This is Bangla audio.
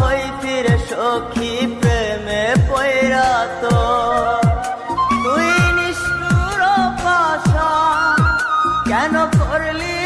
হই ফিরে সখী প্রেমে পয়রা তো। তুই নিষ্ঠুর পাশা কেন করলি